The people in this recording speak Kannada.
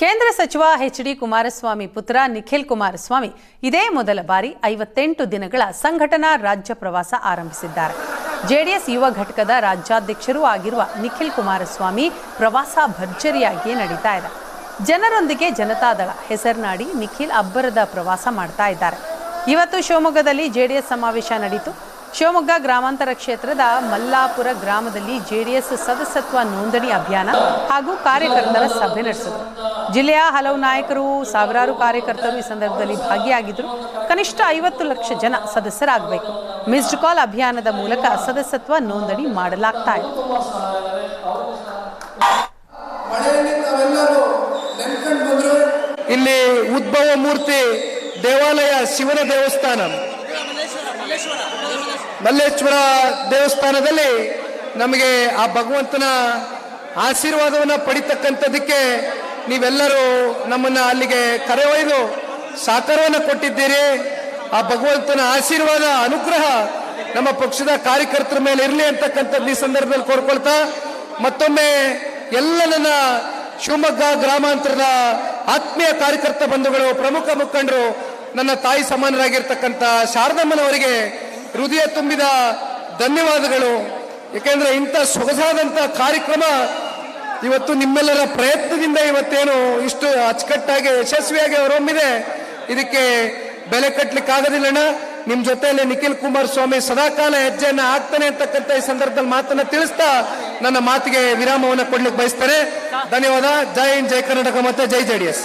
ಕೇಂದ್ರ ಸಚಿವ ಎಚ್ ಡಿ ಕುಮಾರಸ್ವಾಮಿ ಪುತ್ರ ನಿಖಿಲ್ ಕುಮಾರಸ್ವಾಮಿ ಇದೇ ಮೊದಲ ಬಾರಿ ಐವತ್ತೆಂಟು ದಿನಗಳ ಸಂಘಟನಾ ರಾಜ್ಯ ಪ್ರವಾಸ ಆರಂಭಿಸಿದ್ದಾರೆ. ಜೆಡಿಎಸ್ ಯುವ ಘಟಕದ ರಾಜ್ಯಾಧ್ಯಕ್ಷರೂ ಆಗಿರುವ ನಿಖಿಲ್ ಕುಮಾರಸ್ವಾಮಿ ಪ್ರವಾಸ ಭರ್ಜರಿಯಾಗಿಯೇ ನಡೀತಾ ಇದೆ. ಜನರೊಂದಿಗೆ ಜನತಾದಳ ಹೆಸರಿನಾಡಿ ನಿಖಿಲ್ ಅಬ್ಬರದ ಪ್ರವಾಸ ಮಾಡ್ತಾ ಇದ್ದಾರೆ. ಇವತ್ತು ಶಿವಮೊಗ್ಗದಲ್ಲಿ ಜೆಡಿಎಸ್ ಸಮಾವೇಶ ನಡೀತು. ಶಿವಮೊಗ್ಗ ಗ್ರಾಮಾಂತರ ಕ್ಷೇತ್ರದ ಮಲ್ಲಾಪುರ ಗ್ರಾಮದಲ್ಲಿ ಜೆಡಿಎಸ್ ಸದಸ್ಯತ್ವ ನೋಂದಣಿ ಅಭಿಯಾನ ಹಾಗೂ ಕಾರ್ಯಕರ್ತರ ಸಭೆ ನಡೆಸಿದರು. ಜಿಲ್ಲೆಯ ಹಲವು ನಾಯಕರು, ಸಾವಿರಾರು ಕಾರ್ಯಕರ್ತರು ಈ ಸಂದರ್ಭದಲ್ಲಿ ಭಾಗಿಯಾಗಿದ್ದರು. ಕನಿಷ್ಠ ಐವತ್ತು ಲಕ್ಷ ಜನ ಸದಸ್ಯರಾಗಬೇಕು. ಮಿಸ್ಡ್ ಕಾಲ್ ಅಭಿಯಾನದ ಮೂಲಕ ಸದಸ್ಯತ್ವ ನೋಂದಣಿ ಮಾಡಲಾಗ್ತಾ ಇದೆ. ಇಲ್ಲಿ ಉದ್ಭವ ಮೂರ್ತಿ ದೇವಾಲಯ ಶಿವನ ದೇವಸ್ಥಾನ. ಮಲ್ಲೇಶ್ವರ ದೇವಸ್ಥಾನದಲ್ಲಿ ನಮಗೆ ಆ ಭಗವಂತನ ಆಶೀರ್ವಾದವನ್ನು ಪಡಿತಕ್ಕಂಥದ್ದಕ್ಕೆ ನೀವೆಲ್ಲರೂ ನಮ್ಮನ್ನು ಅಲ್ಲಿಗೆ ಕರೆ ಒಯ್ದು ಸಾಕಾರವನ್ನು ಕೊಟ್ಟಿದ್ದೀರಿ. ಆ ಭಗವಂತನ ಆಶೀರ್ವಾದ, ಅನುಗ್ರಹ ನಮ್ಮ ಪಕ್ಷದ ಕಾರ್ಯಕರ್ತರ ಮೇಲೆ ಇರಲಿ ಅಂತಕ್ಕಂಥದ್ದು ಈ ಸಂದರ್ಭದಲ್ಲಿ ಕೋರ್ಕೊಳ್ತಾ ಮತ್ತೊಮ್ಮೆ ಎಲ್ಲ ನನ್ನ ಶಿವಮೊಗ್ಗ ಗ್ರಾಮಾಂತರದ ಆತ್ಮೀಯ ಕಾರ್ಯಕರ್ತ ಬಂಧುಗಳು, ಪ್ರಮುಖ ಮುಖಂಡರು, ನನ್ನ ತಾಯಿ ಸಮಾನರಾಗಿರ್ತಕ್ಕಂಥ ಶಾರದಮ್ಮನವರಿಗೆ ಹೃದಯ ತುಂಬಿದ ಧನ್ಯವಾದಗಳು. ಏಕೆಂದ್ರೆ ಇಂಥ ಸೊಗಸಾದಂಥ ಕಾರ್ಯಕ್ರಮ ಇವತ್ತು ನಿಮ್ಮೆಲ್ಲರ ಪ್ರಯತ್ನದಿಂದ ಇವತ್ತೇನು ಇಷ್ಟು ಅಚ್ಚುಕಟ್ಟಾಗಿ, ಯಶಸ್ವಿಯಾಗಿ ಹೊರಹೊಮ್ಮಿದೆ ಇದಕ್ಕೆ ಬೆಲೆ ಕಟ್ಟಲಿಕ್ಕೆ ಆಗೋದಿಲ್ಲಣ್ಣ ನಿಮ್ಮ ಜೊತೆಯಲ್ಲಿ ನಿಖಿಲ್ ಕುಮಾರಸ್ವಾಮಿ ಸದಾಕಾಲ ಹೆಜ್ಜೆಯನ್ನ ಹಾಕ್ತಾನೆ ಅಂತಕ್ಕಂಥ ಈ ಸಂದರ್ಭದಲ್ಲಿ ಮಾತನ್ನ ತಿಳಿಸ್ತಾ ನನ್ನ ಮಾತಿಗೆ ವಿರಾಮವನ್ನು ಕೊಡ್ಲಿಕ್ಕೆ ಬಯಸ್ತಾರೆ. ಧನ್ಯವಾದ. ಜೈ ಹಿಂದ್, ಜೈ ಕರ್ನಾಟಕ ಮತ್ತೆ ಜೈ ಜೆಡಿಎಸ್